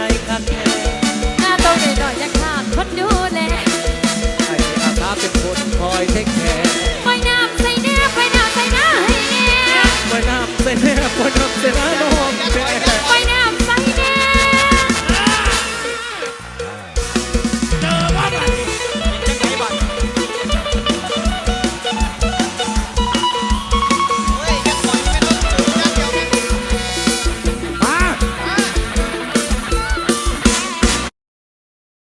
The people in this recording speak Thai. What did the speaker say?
ญ่คักแน่หน้าโตใหญ่อยจะขาดคนดูแลไอ้อาสาเป็นคนคอยเทคแคร์ปล่น้ำใส่แน่ปล่น้ำใส่หน้าให้แน่ปล่น้ำใส่แน่ปล่อน้ำ